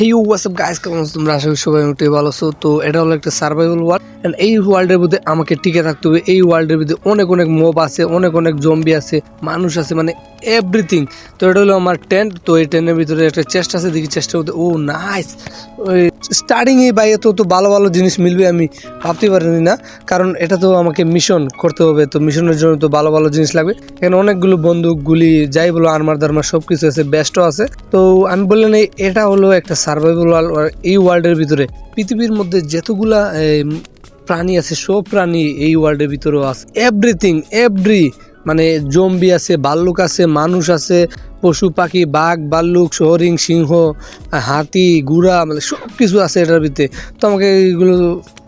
হেই WhatsApp guys কেমন তোমরা? আশা করি সবাই উঠে ভালো আছো। তো এটা হলো একটা সার্ভাইভাল ওয়ার্ল্ড এন্ড এই ওয়ার্ল্ডের মধ্যে আমাকে টিকে থাকতে হবে। এই ওয়ার্ল্ডের মধ্যে অনেক অনেক মোব আছে, অনেক অনেক জম্বি আছে, মানুষ আছে মানে এভরিথিং তো এটা হলো আমার টেন্ট তো এই টেন্টের ভিতরে একটা চেষ্টা আছে, দেখি চেষ্টার মধ্যে, ও নাইস ওই স্টার্টিং এই বাইরে তো ভালো ভালো জিনিস মিলবে আমি ভাবতে পারিনি না। কারণ এটা তো আমাকে মিশন করতে হবে। তো মিশনের জন্য তো ভালো ভালো জিনিস লাগবে। এখানে অনেকগুলো বন্দুক, গুলি, যাই বলো আর্মার দার্মার সব কিছু আছে বেস্টও আছে। তো আমি বললেন এটা হলো একটা সার্ভাইভাল ওয়ার্ল্ড এই ওয়ার্ল্ডের ভিতরে পৃথিবীর মধ্যে যতগুলা প্রাণী আছে, সব প্রাণী এই ওয়ার্ল্ডের ভিতরেও আছে। এভরিথিং এভরি মানে জম্বি আছে ভাল্লুক আছে, মানুষ আছে, পশু, পাখি, বাঘ ভাল্লুক হরিণ সিংহ, হাতি গুড়া মানে সব কিছু আছে এটার ভিতরে। তো আমাকে এইগুলো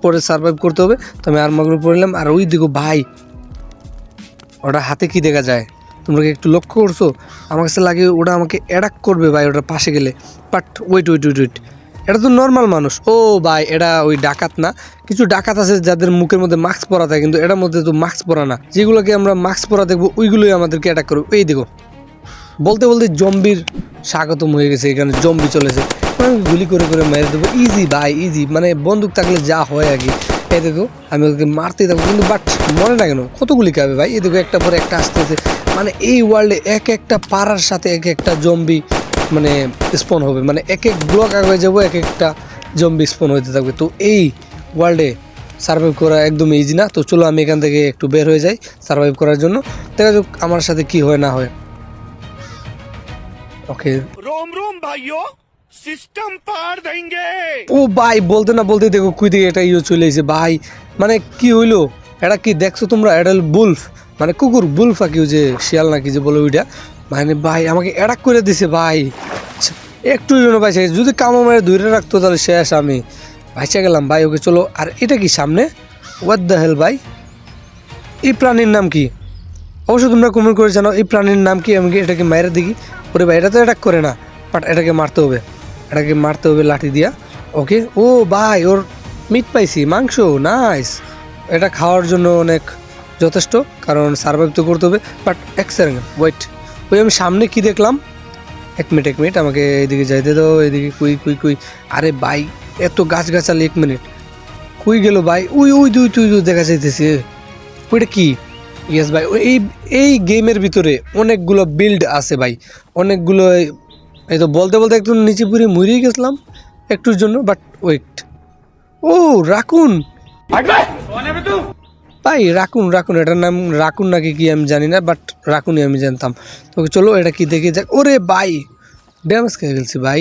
পরে সার্ভাইভ করতে হবে। তো আমি আর্মাগুলো পড়লাম আর ওই দিকে ভাই, ওটা হাতে কি দেখা যায়? তোমরা কি একটু লক্ষ্য করছ? আমার কাছে লাগে ওটা আমাকে অ্যাটাক করবে ভাই ওটার পাশে গেলে। But wait wait wait wait এটা তো নর্মাল মানুষ। ও ভাই, এটা ওই ডাকাত না। কিছু ডাকাত আছে যাদের মুখের মধ্যে মাস্ক পরা থাকে, কিন্তু এটার মধ্যে তো মাস্ক পরা না। যেগুলোকে আমরা মাস্ক পরা দেখব, ওইগুলোই আমাদেরকে অ্যাটাক করব। এই দেখো, বলতে বলতে জম্বির স্বাগতম হয়ে গেছে, এখানে জম্বি চলেছে। আমি গুলি করে করে মেরে দেবো। ইজি ভাই ইজি মানে বন্দুক থাকলে যা হয় আর কি। এই দেখো, আমি ওকে মারতেই থাকব, কিন্তু বাট মনে না কেন? কত গুলি খাবে ভাই? এই দেখো, একটা পরে একটা আসতেছে। মানে এই ওয়ার্ল্ডে এক একটা পাড়ার সাথে এক একটা জম্বি মানে স্পন হবে। মানে এক এক ব্লক আগে যাব এক একটা জম্বি স্পন হইতে থাকবে। তো এই ওয়ার্ল্ডে সার্ভাইভ করা একদম ইজি না। তো চলো আমি এখান থেকে একটু বের হয়ে যাই সার্ভাইভ করার জন্য। দেখা যাক আমার সাথে কি হয় না হয়। ওকে রোম রোম ভাইও সিস্টেম পার দেঙ্গে ও ভাই বলতে না বলতে দেখো কুই দিকে এটা ইয়ে চলে এসে ভাই মানে কি হইল? এটা কি দেখছ তোমরা? এটা বুলফ মানে কুকুর বুলফা কি যে শিয়াল নাকি যে বলো ওইটা? মানে ভাই, আমাকে অ্যাটাক করে দিছে ভাই। একটু জন্য ভাই যদি কামো মেরে দূরে রাখতো তাহলে শেষ আমি। ভাইসা গেলাম ভাই, ওকে চলো, আর এটা কি সামনে? ওয়াট দ্য হেল ভাই? এই প্রাণীর নাম কি? অবশ্যই তোমরা কমেন্ট করে জানাও, এই প্রাণীর নাম কি? আমি এটাকে মায়ের দেখি ওরে ভাই, এটা তো অ্যাটাক করে না বাট এটাকে মারতে হবে। এটাকে মারতে হবে লাঠি দিয়া। ওকে ও ভাই, ওর মিট পাইছি, মাংস নাইস এটা খাওয়ার জন্য অনেক যথেষ্ট, কারণ সার্ভাইভ তো করতে হবে বাট এক সেকেন্ড ওয়েট ওই আমি সামনে কি দেখলাম? এক মিনিট এক মিনিট, আমাকে এইদিকে যাইতে দাও এদিকে কুই কুই কুই। আরে ভাই, এত গাছ গাছালি এক মিনিট। কুই গেল ভাই, উই উই, দুই তুই দেখা যাইতেছে। ওইটা কি? ইয়েস ভাই এই এই গেমের ভিতরে অনেকগুলো বিল্ড আছে ভাই। অনেকগুলো, এই- তো বলতে বলতে একটু নিচে পুরে মরিয়ে গেছিলাম একটুর জন্য বাট ওয়েট ও রাকুন ভাই রাখুন রাখুন, এটার নাম রাখুন নাকি কি আমি জানি না বাট রাকুনই আমি জানতাম। তো চলো এটা কি দেখে যাক। ওরে বাই ড্যামেজ খেয়ে গেছি ভাই।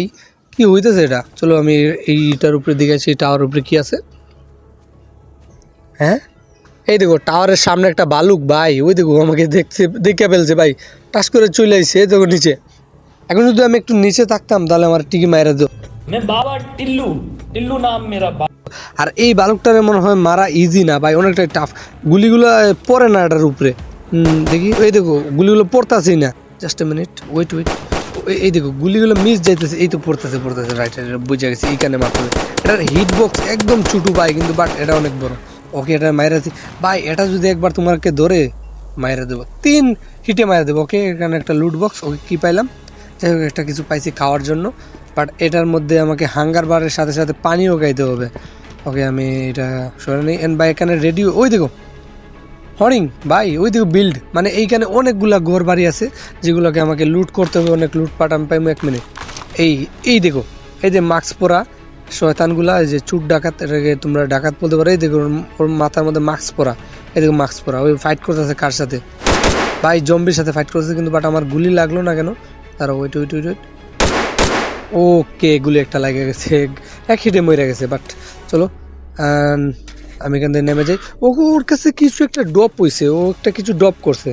কি হইতেছে এটা? চলো আমি এইটার উপরে দিকে আছি টাওয়ার উপরে কি আছে? হ্যাঁ? এই দেখো টাওয়ারের সামনে একটা বালুক ভাই। ওই দেখো, আমাকে দেখতে দেখে ফেলছে ভাই। টাস করে চলে আসছে, এই দেখো নিচে। এখন যদি আমি একটু নিচে থাকতাম, তাহলে আমার টিকি মায়েরা দো বাবা টিল্লু টিল্লু নাম মেরা আর এই বালুকটারে মনে হয় মারা ইজি না, ভাই, অনেকটাই টাফ গুলিগুলো পড়ে না এটার উপরে। দেখি, এই দেখো, গুলিগুলো পড়তাছেই না। Just a minute wait wait এই দেখো, গুলিগুলো মিস যাইতেছে, এই তো পড়তেছে পড়তেছে রাইট বুঝে গেছে, এইখানে মারতে এটার হিট বক্স একদম ছোটো, ভাই, কিন্তু বাট এটা অনেক বড়। ওকে এটা মাইরা দি- ভাই, এটা যদি একবার তোমাকে ধরে, মাইরা দেবো। তিন হিটে মাইরা দেবো ওকে এখানে একটা লুট বক্স ওকে কী পাইলাম? যাই হোক, একটা কিছু পাইছি খাওয়ার জন্য। বাট এটার মধ্যে আমাকে হাঙ্গার বারের সাথে সাথে পানিও গাইতে হবে। ওকে আমি এটা সরে নিই। এন্ড ভাই এখানে রেডিও ওই দেখো। হরিং ভাই ওই দেখো বিল্ড মানে এইখানে অনেকগুলা ঘর বাড়ি আছে, যেগুলোকে আমাকে লুট করতে হবে, অনেক লুটপাট, আমি পাইবো এক মিনিট এই এই দেখো, এই যে মাস্ক পরা শয়তানগুলা যে চুট ডাকাত, এটাকে তোমরা ডাকাত বলতে পারো, এই দেখো ওর- মাথার মধ্যে মাস্ক পরা। এই দেখো মাস্ক পরা, ওই ফাইট করতেছে কার সাথে? ভাই জম্বির সাথে ফাইট করতেছে, কিন্তু বাট আমার গুলি লাগল না কেন? তারা wait wait wait wait okay গুলি একটা লাগে গেছে। এক হিটে মরে গেছে বাট চলো আম, এখান থেকে নেমে যাই। ওর কাছে কিছু একটা ডপ হয়েছে ও একটা কিছু ডপ করছে।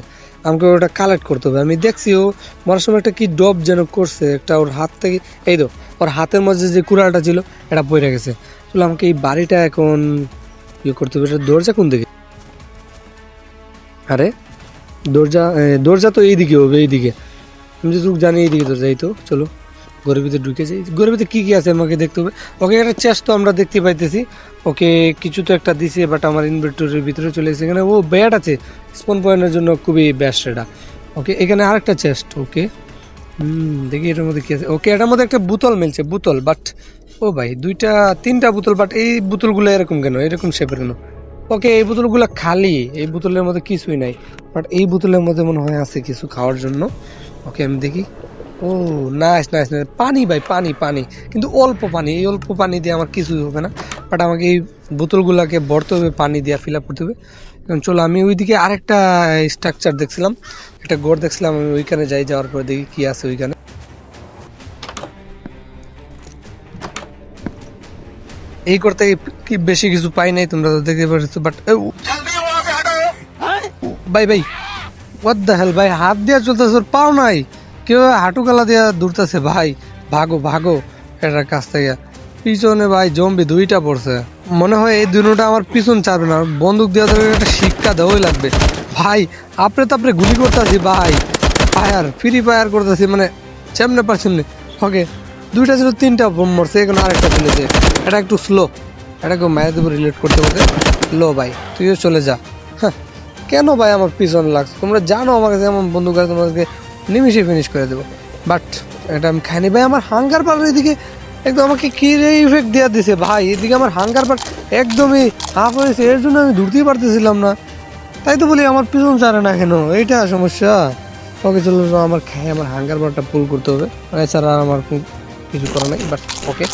আমাকে ওটা কালেক্ট করতে হবে। আমি দেখছি ও মরার সময় একটা কি ডপ যেন করছে একটা ওর হাত থেকে এই তো ওর হাতের মধ্যে যে কুড়ালটা ছিল এটা পড়ে গেছে। চলো আমাকে এই বাড়িটা এখন ইয়ে করতে হবে এটা দরজা কোন দিকে? আরে দরজা দরজা তো এইদিকে হবে এইদিকে। আমি যদি জানি এইদিকে দরজা এই তো চলো। ঘরের ভিতরে ঢুকে যাই। ঘরের ভিতরে কী কী আছে আমাকে দেখতে হবে। ওকে, একটা চেস্ট তো আমরা দেখতে পাইতেছি। ওকে, কিছু তো একটা দিছে বাট আমার ইনভেন্টরির ভিতরে চলে এসেছে। এখানে ও ব্যাট আছে। স্পন পয়েন্টের জন্য খুবই বেস্ট এটা। ওকে, এখানে আরেকটা চেস্ট ওকে। দেখি এটার মধ্যে কি আছে। ওকে, এটার মধ্যে একটা বোতল মিলছে, বোতল বাট ও ভাই, দুইটা, তিনটা বোতল বাট এই বোতলগুলো এরকম কেন? এরকম শেপের কেন? ওকে, এই বোতলগুলো খালি, এই বোতলের মধ্যে কিছুই নাই বাট এই বোতলের মধ্যে মনে হয় আছে কিছু খাওয়ার জন্য। ওকে, আমি দেখি। ও নাইস নাইস নাইস পানি ভাই পানি পানি। কিন্তু অল্প পানি এই অল্প পানি দিয়ে আমার কিছুই হবে না। বাট আমাকে এই বোতলগুলোকে ভরতে হবে পানি দিয়ে ফিল আপ করতে হবে। এখন চলো আমি ওইদিকে আরেকটা স্ট্রাকচার দেখছিলাম। একটা গড় দেখছিলাম আমি ওইখানে যাই যাওয়ার পরে দেখি কী আছে ওইখানে। এই করতে কি বেশি কিছু পাই নাই তোমরা তো দেখতে পাচ্ছ বাট ভাই ভাই হোয়াট দ্য হেল ভাই হাত দিয়া চলতেছে পাও নাই। কেউ হাঁটু গালা দিয়া দূরতেছে ভাই, ভাগো ভাগো এটার কাছ থেকে। পিছনে ভাই জম্বি দুইটা পড়ছে। মনে হয় এই দুটা আমার পিছন চাপবে না বন্দুক দেওয়া ধরে একটা শিক্ষা দেওয়াই লাগবে। ভাই আপনি তো আপনি গুলি করতেছি, ভাই। ফায়ার, ফ্রি ফায়ার করতেছি মানে চেমনে পারছেন ওকে, দুইটা ছিল, তিনটা মরছে, এখন আরেকটা চলেছে এটা একটু স্লো এটা এটাকে মায়ের দেবো রিলেট করতে করতে লো ভাই, তুইও চলে যা। হ্যাঁ কেন ভাই আমার পিছন লাগছে? তোমরা জানো আমার কাছে এমন বন্ধু কাছে তোমাদেরকে নিমিশে ফিনিশ করে দেবো। বাট এটা আমি খাইনি। ভাই, আমার হাঙ্গার পার এদিকে একদম আমাকে কি ইফেক্ট দেওয়া দিছে? ভাই, এদিকে আমার হাঙ্গার পার একদমই হাফ হয়েছে এর জন্য আমি ধরতেই পারতেছিলাম না। তাই তো বলি, আমার পিছন ছাড়ে না কেন? এইটা সমস্যা। ওকে চলো আমার খাই, আমার হাঙ্গার বারটা ফুল করতে হবে। এছাড়া আর আমার কিছু করা নাই। বাট ওকে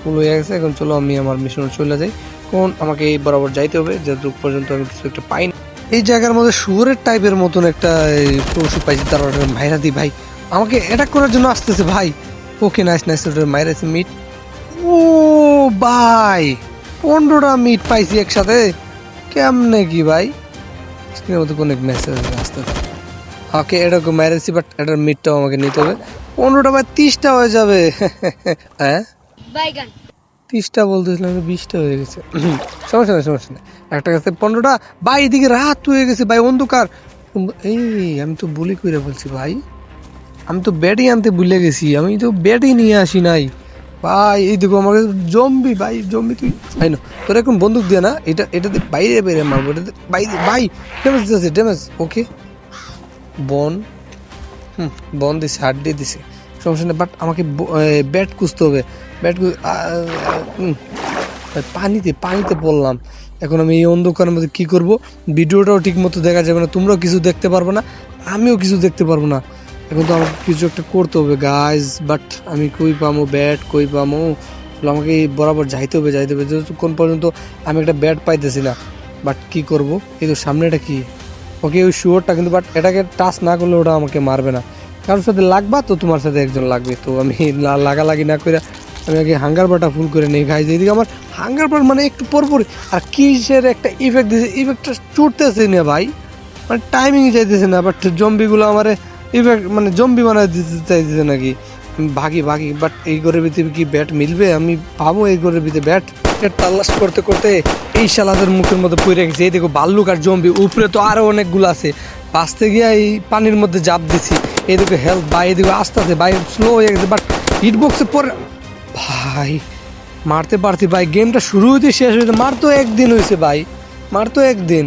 ফুল হয়ে গেছে। এখন চলো, আমি আমার মিশনে চলে যাই। কোন আমাকে এই বরাবর যাইতে হবে। যতটুকু পর্যন্ত আমি কিছু একটা পাই না। এই জায়গার মধ্যে শুয়োরের টাইপের মতন একটা পশু পাইছি তার ভাইরা দি ভাই। আমাকে অ্যাটাক করার জন্য আসতেছে ভাই। ওকে নাইস নাইস ওটা মাইরাছে মিট ও ভাই, পনেরোটা মিট পাইছি একসাথে। কেমনে কি ভাই? স্ক্রিনের মধ্যে কোনো মেসেজ আসতে ওকে এরকম মেরেছি বাট এটার মিটটাও আমাকে নিতে হবে। পনেরোটা বা তিরিশটা হয়ে যাবে। হ্যাঁ? তিরিশটা বলতেছিলাম বিশটা হয়ে গেছে। সমস্যা নেই সমস্যা নেই। একটা কাছে পনেরোটা ভাই এদিকে রাত হয়ে গেছে ভাই অন্ধকার। এই, আমি তো বলি করে বলছি ভাই, আমি তো ব্যাটই আনতে ভুলে গেছি, আমি তো ব্যাটই নিয়ে আসি নাই। ভাই, এই দেখো আমাকে জম্বি ভাই জম্বি তুই ভাই না, তোর এখন বন্দুক দিয়ে না, এটা এটাতে বাইরে বেরে মারবো এটাতে বাইরে, ভাই ড্যামেজ দিতেছে ড্যামেজ ওকে বন, হুম, বন দিছে হাট দিয়ে দিছে। সমস্যা নেই বাট আমাকে ব্যাট খুঁজতে হবে। ব্যাট পানিতে পানিতে পড়লাম। এখন আমি এই অন্ধকারের মধ্যে কী করব? ভিডিওটাও ঠিক মতো দেখা যাবে না, তোমরাও কিছু দেখতে পারবে না, আমিও কিছু দেখতে পারব না। এখন তো আমাকে কিছু একটা করতে হবে গাইজ বাট আমি কই পামো ব্যাট কই পামো? আমাকে বরাবর যাইতে হবে যাইতে হবে। যতক্ষণ পর্যন্ত আমি একটা ব্যাট পাইতেছি না বাট কি করব? এই তো সামনে এটা কি? ওকে ওই শুয়োরটা কিন্তু বাট এটাকে টাচ না করলে ওটা আমাকে মারবে না। কারোর সাথে লাগবা তো তোমার সাথে একজন লাগবে। তো আমি লাগালাগি না করে আমি আগে হাঙ্গার পাটা ফুল করে নেই গাইজ এদিকে আমার হাঙ্গার পাট মানে একটু পরপর। আর কিসের একটা ইফেক্ট দিয়েছে ইফেক্টটা চুটতেছে না ভাই। মানে টাইমিং চাইতেছে না বাট জম্বিগুলো আমার ইফেক্ট মানে জম্বি বানায় দিতে চাইতেছে নাকি? ভাগি ভাগি বাট এই ঘরের ভিতরে কি ব্যাট মিলবে? আমি পাবো এই ঘরের ভিতরে ব্যাট তাল্লাশ করতে করতে এই শালাদের মুখের মধ্যে পড়ে গেছে। এই দেখো ভাল্লুক আর জম্বি, উপরে তো আরও অনেকগুলো আছে। বাঁচতে গিয়ে এই পানির মধ্যে জাপ দিছি। এদিকে হেল্প বা এদিকে আস্তে আস্তে বাই স্লো হয়ে গেছে বাট হিটবক্সে পরে ভাই, মারতে পারছি, ভাই গেমটা শুরু হইতে শেষ হয়েছে মার তো একদিন হয়েছে ভাই মার তো একদিন।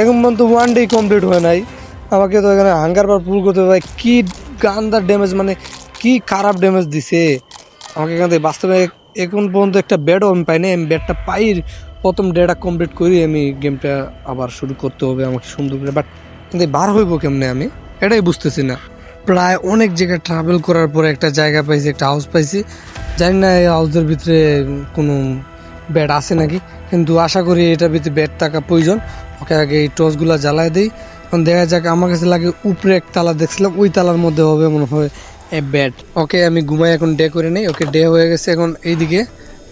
এখন পর্যন্ত ওয়ান ডে কমপ্লিট হয় নাই। আমাকে তো এখানে হাঙ্গার বার পুল করতে ভাই, কী গান্দার ড্যামেজ মানে কি খারাপ ড্যামেজ দিছে। আমাকে এখান থেকে বাস্তবে এখন পর্যন্ত একটা ব্যাটও আমি পাই না আমি ব্যাটটা পাই, প্রথম ডেটা কমপ্লিট করি, আমি গেমটা আবার শুরু করতে হবে আমাকে সুন্দর করে বাট কিন্তু বার হইব কেমনে আমি? এটাই বুঝতেছি না। প্রায় অনেক জায়গায় ট্রাভেল করার পরে একটা জায়গা পাইছি, একটা হাউস পাইছি। জানি না এই হাউসের ভিতরে কোনো ব্যাট আছে নাকি, কিন্তু আশা করি এটার ভিতরে ব্যাট থাকা প্রয়োজন। ওকে আগে এই টর্চগুলো জ্বালায় দিই। এখন দেখা যাক, আমার কাছে লাগে উপরে এক তালা দেখছিলাম, ওই তালার মধ্যে হবে মনে হয় এ ব্যাট ওকে, আমি ঘুমাই এখন ডে করে নেই, ওকে ডে হয়ে গেছে। এখন এইদিকে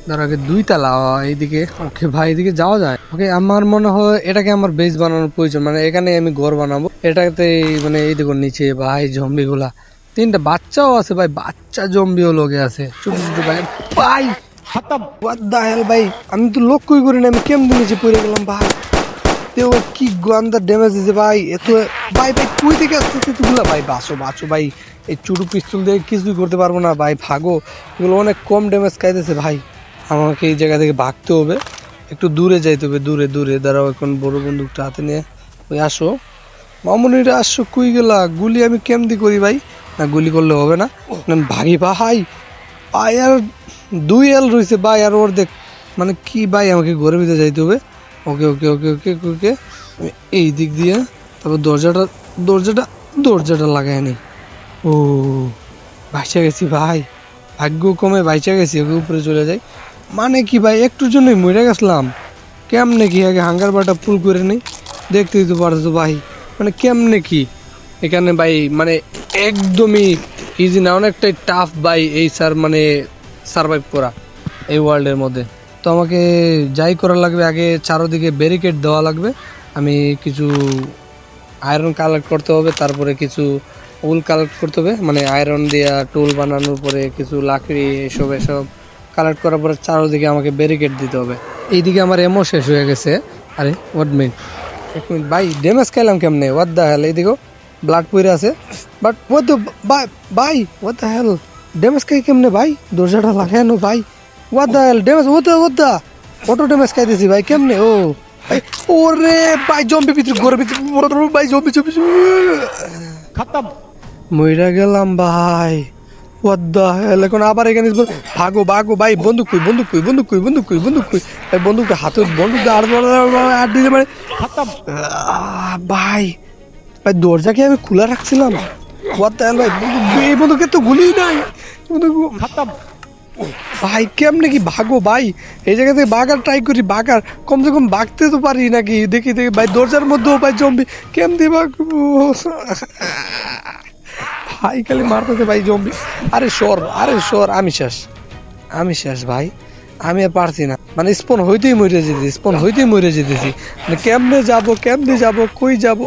ধরো আগে দুই তালা এইদিকে। ওকে ভাই, এদিকে যাওয়া যায়? ওকে, আমার মনে হয় এটাকে আমার বেস বানানোর প্রয়োজন। মানে এখানে আমি ঘর বানাবো। এটাতে মানে এই দেখুন নিচে ভাই জম্বিগুলা তিনটা বাচ্চাও আছে ভাই, বাচ্চা জম্বিও লোকে আছে। ছোট ছোট ভাই। ভাই ভাই? আমি তো লক্ষ্যই করি না, আমি কেমন নিচে পড়ে গেলাম, ভাই? তেও কি গান্দার ড্যামেজ দিছে, ভাই? এত, ভাই ভাই কই থেকে আসতেছে তুগুলা ভাই, বাঁচো বাঁচো, ভাই। এই চুরু পিস্তল দিয়ে কিছুই করতে পারব না, ভাই, ভাগো। এগুলো অনেক কম ড্যামেজ খাইতেছে, ভাই। আমাকে এই জায়গা থেকে ভাগতে হবে। একটু দূরে যাইতে হবে, দূরে দূরে। দাঁড়াও এখন বড় বন্দুকটা হাতে নিয়ে। ওই আসো। মামুনিরা আসছো কুই গেলা? গুলি আমি কেমদি করি ভাই? না, গুলি করলে হবে না। ভাগি ভাই ভাই। আর দুই এল রয়েছে ভাই আর ওর দেখ মানে কি ভাই, আমাকে ঘরের ভিতরে যাইতে হবে? ওকে ওকে ওকে ওকে ওকে এই দিক দিয়ে, তারপর দরজাটা দরজাটা দরজাটা লাগাই নি ও, বাইচা গেছি ভাই। ভাগ্য কমে বাইচা গেছি, ওকে উপরে চলে যাই। মানে কি ভাই, একটুর জন্যই মরে গেছিলাম। কেমনে কি আগে হাঙ্গার বাটা ফুল করে নেই? দেখতেই তো পারছ ভাই মানে কেমনে কি? এখানে ভাই মানে একদমই ইজি না, অনেকটাই টাফ ভাই এই স্যার মানে সার্ভাইভ করা এই ওয়ার্ল্ডের মধ্যে। তো আমাকে যাই করা লাগবে, আগে চারোদিকে ব্যারিকেড দেওয়া লাগবে। আমি কিছু আয়রন কালেক্ট করতে হবে, তারপরে কিছু উল কালেক্ট করতে হবে। মানে আয়রন দেওয়া টুল বানানোর পরে কিছু লাকড়ি, এসব এসব। কালেক্ট করার পরে চারোদিকে আমাকে ব্যারিকেড দিতে হবে। এইদিকে আমার এমও শেষ হয়ে গেছে। আরে ওয়াট মিন এক মিনিট ভাই ড্যামেজ খাইলাম কেমনে? ওয়াট দ্য হেল এইদিকেও ব্লাড পুরে আছে। But what the bye bye what the hell damage খাই কেমনে ভাই? দরজাটা লাগে নো ভাই। What the hell damage what the what the auto damage খাইতেছি ভাই কেমনে? ও ওরে ভাই জম্বি ভিতরে ঘরের ভিতরে ভাই জম্বি জম্বি খতম। মইরা গেলাম ভাই। হোয়াট হ্যাঁ, আবার এখানে ভাগো ভাগো, ভাই, বন্দুক কই বন্দুক কই বন্দুক কই বন্দুক কই বন্দুক কই বন্দুকটা হাতে, বন্দুক মানে, ভাই ভাই, দরজা কি আমি খোলা রাখছিলাম? হ্যাঁ, তো ভাই ভাগো এই ট্রাই করি কমসে কম তো পারি নাকি? দেখি দেখি, ভাই, দরজার মধ্যেও কেমনি ভাই খালি মারতেছে ভাই জম্বি আরে সর আরে সর আমি শেষ। আমি শেষ ভাই আমি আর পারছি না। মানে স্পন হইতেই মরে যেতেছি স্পন হইতেই মরে যেতেছি। মানে কেমনে যাব কেমনে যাব কই যাব.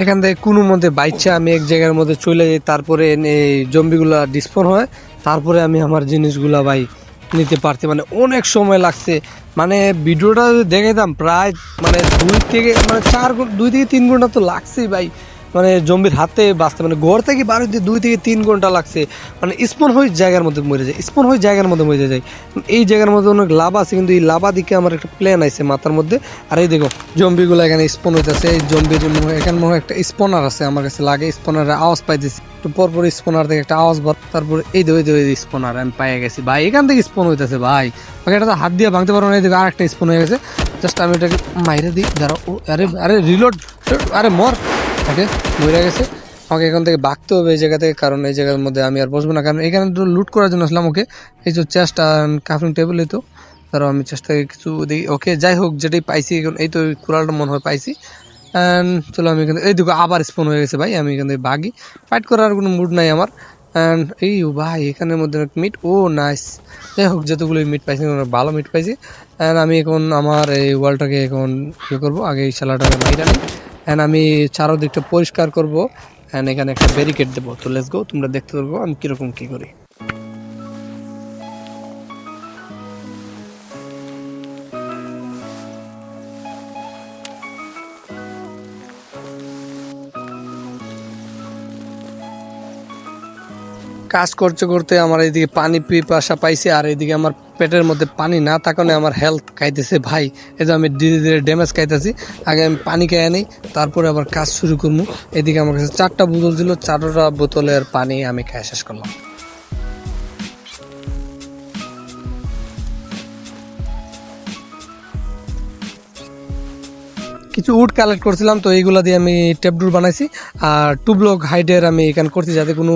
এখান থেকে কোনো মধ্যে বাইচা আমি এক জায়গার মধ্যে চলে যাই তারপরে এই জম্বিগুলা ডিসপন হয়। তারপরে আমি আমার জিনিসগুলা ভাই নিতে পারছি মানে অনেক সময় লাগছে। মানে ভিডিওটা যদি দাম প্রায় মানে দুই থেকে মানে চার দুই থেকে তিন ঘণ্টা তো লাগছেই ভাই। মানে জম্বির হাতে বাঁচতে মানে ঘর থেকে বার হইতে দুই থেকে তিন ঘণ্টা লাগছে। মানে স্পন হয়ে জায়গার মধ্যে মরে যায়। স্পন হয়ে জায়গার মধ্যে মরে যায়। এই জায়গার মধ্যে অনেক লাভ আছে, কিন্তু এই লাভা দিকে আমার একটা প্ল্যান আছে মাথার মধ্যে। আর এই দেখো, জম্বিগুলো এখানে স্পন হইতেছে। এই জম্বির এখানে মনে হয় একটা স্পনার আছে আমার কাছে লাগে। স্পনারের আওয়াজ পাইতেছি। একটু পর পর স্পনার থেকে একটা আওয়াজ বল তারপরে এই দেখো, এই স্পনার আমি পাইয়ে গেছি। ভাই, এখান থেকে স্পন হইতেছে, ভাই। ওকে এটা তো হাত দিয়ে ভাঙতে পারব না। এই দেখো আর একটা স্পন হয়ে গেছে। জাস্ট আমি এটাকে মাইরে দিই। দাঁড়াও আরে আরে রিলোড আরে, মর। ওকে মরে গেছে। আমাকে এখান থেকে বাঁকতে হবে এই জায়গা থেকে, কারণ এই জায়গার মধ্যে আমি আর বসবো না। কারণ এখানে লুট করার জন্য আসলাম ওকে। এই যে চেষ্টা কাফিং টেবিল তো। তারও আমি চেষ্টা করি কিছু দিই। ওকে, যাই হোক যেটাই পাইছি এখন, এই তো কুড়ালটা মনে হয় পাইছি। অ্যান্ড চলো আমি এখানে এই দেখো, আবার স্পন হয়ে গেছে ভাই, আমি এখান থেকে বাগি। ফাইট করার কোনো মুড নাই আমার। অ্যান্ড এই ভাই, এখানের মধ্যে মিট ও নাইস যাই হোক যতগুলো মিট পাইছি ভালো মিট পাইছি। অ্যান্ড আমি এখন আমার এই ওয়ালটাকে এখন ইয়ে করব। আগে এই শালাটাকে মাইরা নিই। অ্যান্ড আমি চারোদিকটা পরিষ্কার করব অ্যান্ড এখানে একটা ব্যারিকেড দেবো। তো লেটস গো তোমরা দেখতে পারব আমি কীরকম কি করি। কাজ করতে করতে আমার এইদিকে পানি পিপাসা পাইছে আর এইদিকে আমার পেটের মধ্যে পানি না থাকানো আমার হেলথ খাইতেছে। ভাই, এই যে আমি ধীরে ধীরে ড্যামেজ খাইতেছি। আগে আমি পানি খেয়ে নিই, তারপরে আবার কাজ শুরু করব। এদিকে আমার কাছে চারটা বোতল ছিল, চারটা বোতলের পানি আমি খাই শেষ করলাম। কিছু উড কালেক্ট করছিলাম, তো এইগুলা দিয়ে আমি টেপডুর বানাইছি। আর টু ব্লক হাইটের আমি এখানে করছি, যাতে কোনো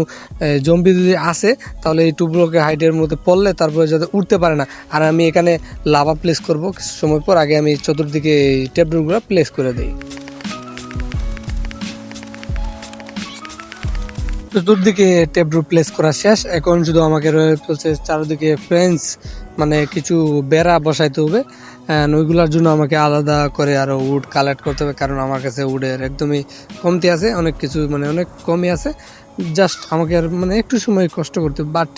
জম্বি যদি আসে, তাহলে এই টু ব্লকের হাইটের মধ্যে পড়লে তারপরে যাতে উঠতে পারে না। আর আমি এখানে লাভা প্লেস করব, কিছু সময় পর আগে আমি চতুর্দিকে এই টেপডুরগুলো প্লেস করে দিই। চতুর্দিকে টেপডুর প্লেস করা শেষ। এখন শুধু আমাকে রয়ে চলছে চারিদিকে ফ্রেন্স মানে কিছু বেড়া বসাইতে হবে। ওইগুলোর জন্য আমাকে আলাদা করে আরও উড কালেক্ট করতে হবে, কারণ আমার কাছে উডের একদমই কমতি আছে, অনেক কিছু মানে অনেক কমই আছে। জাস্ট আমাকে আর মানে একটু সময় কষ্ট করতে বাট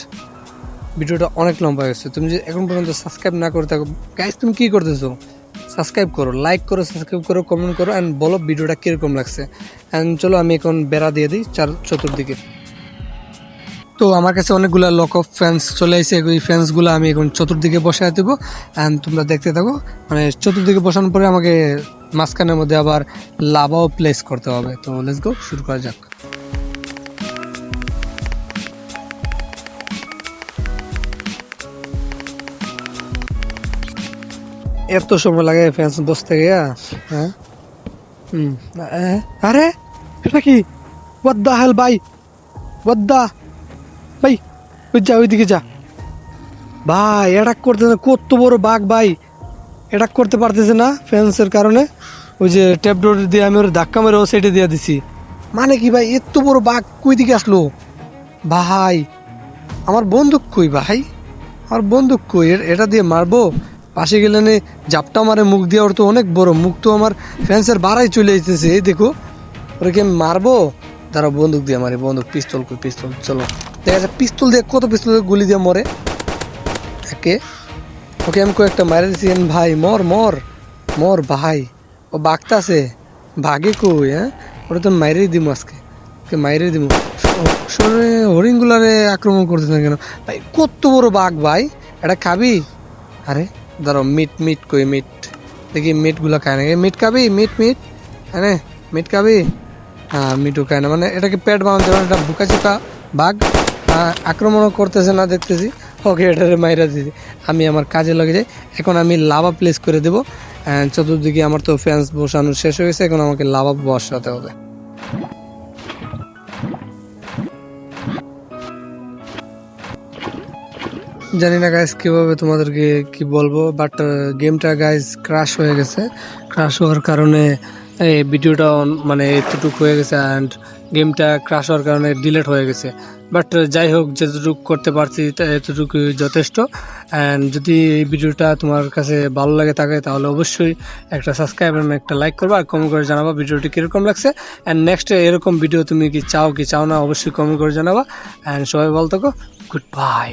ভিডিওটা অনেক লম্বা হয়েছে তুমি যদি এখন পর্যন্ত সাবস্ক্রাইব না করে থাকো গাইস তুমি কী করতেছো? সাবস্ক্রাইব করো লাইক করো সাবস্ক্রাইব করো কমেন্ট করো অ্যান্ড বলো ভিডিওটা কীরকম লাগছে। অ্যান্ড চলো আমি এখন বেড়া দিয়ে দিই, চার চতুর্দিকে। তো আমার কাছে অনেকগুলো লক অফ ফ্যান্স চলে এসে ওই ফ্যান্সগুলো আমি এখন চতুর্দিকে বসায় দেবো। অ্যান্ড তোমরা দেখতে থাকো। মানে চতুর্দিকে বসানোর পরে আমাকে মাঝখানের মধ্যে আবার লাভাও প্লেস করতে হবে। তো লেটস গো শুরু করা যাক। এত সময় লাগে ফ্যান্স বসতে গিয়া। হ্যাঁ? হুম। আরে, এটা কি? দ্য হেল দ্য ভাই? ওই যা, ওইদিকে যা। ভাই অ্যাটাক করতে না, কত বড় বাঘ ভাই। অ্যাটাক করতে পারতেছে না ফ্যান্সের কারণে। ওই যে ট্যাপ ডোর দিয়ে আমি ওর ধাক্কা মেরে ও সাইডে দিয়ে দিছি। মানে কি ভাই, এত বড় বাঘ কই দিকে আসলো? ভাই, আমার বন্দুক কই ভাই? আমার বন্দুক কই? এটা দিয়ে মারবো? পাশে গেলে নে জাপটা মারে, মুখ দিয়ে ওর তো অনেক বড়। মুখ তো আমার ফ্যান্সের বাড়াই চলে যেতেছে এই দেখো, ওরা কি আমি মারবো? তারা বন্দুক দিয়ে মারে, বন্দুক পিস্তল কই পিস্তল চলো। দেখা পিস্তল দিয়ে কত পিস্তল গুলি দিয়ে মরে? একে। ওকে আমি কয়েকটা মারে আমি, ভাই মর মর মর ভাই। ও বাঘতাছে ভাগে কই হ্যাঁ? ওরা তো মাইরেই দিমু আজকে। ওকে মাইরে দিমু। শরীরে হরিণগুলারে আক্রমণ করতেছে না কেন? ভাই কত বড় বাঘ ভাই। এটা খাবি? আরে ধরো মিট মিট কই মিট দেখি মিটগুলো খায় না মিট খাবি? মিট মিট হ্যাঁ মিট খাবি? হ্যাঁ মিটও খায় না। মানে এটাকে পেট বানাতে পারে এটা বুকা চুকা বাঘ। আক্রমণও করতেছে না, দেখতেছি। ওকে, এটারে মাইরা দিছি। আমি আমার কাজে লাগে যাই। এখন আমি লাভা প্লেস করে দেবো। চতুর্দিকে আমার তো ফ্যান্স বসানো শেষ হয়ে গেছে। এখন আমাকে লাভা বসাতে হবে। জানি না গাইজ কীভাবে তোমাদেরকে কি বলব বাট গেমটা গাইজ ক্রাশ হয়ে গেছে। ক্রাশ হওয়ার কারণে, এই ভিডিওটা মানে এতটুকু হয়ে গেছে। অ্যান্ড গেমটা ক্রাশ হওয়ার কারণে ডিলেট হয়ে গেছে। বাট যাই হোক যতটুকু করতে পারছি এতটুকু যথেষ্ট। অ্যান্ড যদি এই ভিডিওটা তোমার কাছে ভালো লাগে থাকে, তাহলে অবশ্যই একটা সাবস্ক্রাইব এবং একটা লাইক করব, আর কমেন্ট করে জানাবা ভিডিওটি কীরকম লাগছে। অ্যান্ড নেক্সট এরকম ভিডিও তুমি কি চাও কি চাও না, অবশ্যই কমেন্ট করে জানাবা। অ্যান্ড সবাই ভালো থাকো গুড বাই